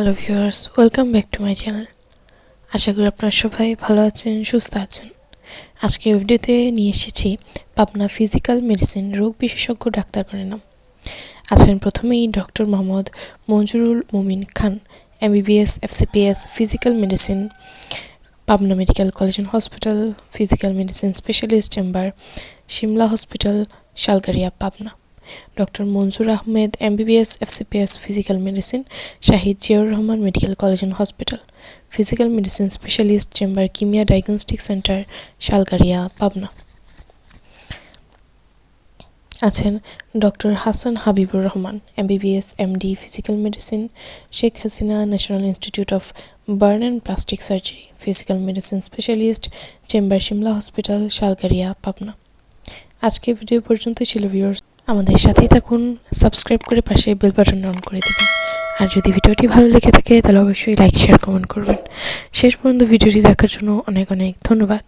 Hello viewers welcome back to my channel আশা করি আপনারা সবাই ভালো আছেন, সুস্থ আছেন। আজকের ভিডিওতে নিয়ে এসেছি পাবনা ফিজিক্যাল মেডিসিন রোগ বিশেষজ্ঞ ডাক্তারগণের নাম। আছেন প্রথমেই doctor Mohammad Manzurul Mumin Khan MBBS FCPS physical medicine, Pabna Medical College and Hospital, physical medicine specialist chamber Simla Hospital, Shalgaria, Pabna. Doctor Manzur Ahmed, MBBS, FCPS, physical medicine, Shaheed Ziaur Rahman, Medical College and Hospital. Physical medicine specialist, chamber Kimia Diagnostic Centre Shalgaria Pabna. আছেন doctor Hasan Habibur Rahman, MBBS, MD, physical medicine, Sheikh Hasina National Institute of Burn and Plastic Surgery, physical medicine specialist, chamber Simla Hospital Shalgaria Pabna. আজকে video পর্যন্ত ছিল, viewers. আমাদের সাথেই থাকুন subscribe করে পাশে bell button on করে দেবেন। আর যদি ভিডিওটি ভালো লেগে থাকে, তাহলে অবশ্যই লাইক শেয়ার কমেন্ট করবেন। শেষ পর্যন্ত ভিডিওটি দেখার জন্য অনেক অনেক ধন্যবাদ।